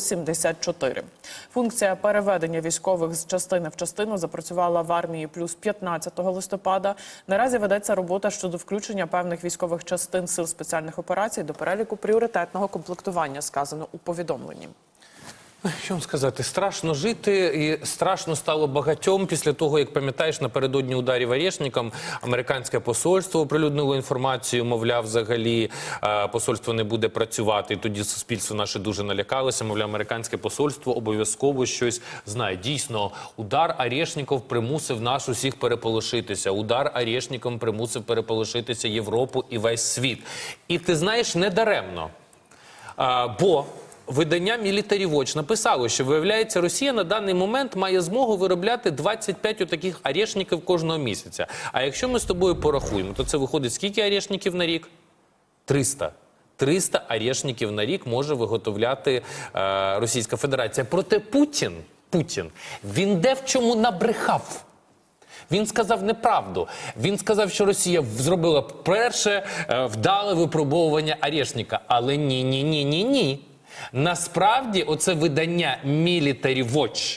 174. Функція переведення військових з частини в частину запрацювала в армії плюс 15 листопада. Наразі ведеться робота щодо включення певних військових частин сил спеціальних операцій до переліку пріоритетного комплектування, сказано у повідомленні. Що вам сказати, страшно жити і страшно стало багатьом після того, як пам'ятаєш, напередодні ударів Орешникам американське посольство оприлюднило інформацію, мовляв, взагалі е, посольство не буде працювати. І тоді суспільство наше дуже налякалося. Мовляв, американське посольство обов'язково щось знає. Дійсно, удар Орешников примусив нас усіх переполошитися. Удар Орешником примусив переполошитися Європу і весь світ. І ти знаєш, не даремно. А, бо видання Military Watch написало, що виявляється, Росія на даний момент має змогу виробляти 25 таких орешників кожного місяця. А якщо ми з тобою порахуємо, то це виходить скільки орешників на рік? 300. 300 орешників на рік може виготовляти е, Російська Федерація. Проте Путін, Путін, він де в чому набрехав. Він сказав неправду. Він сказав, що Росія зробила перше е, вдале випробовування Орешника. Але ні, ні, ні, ні, ні. Насправді, оце видання Military Watch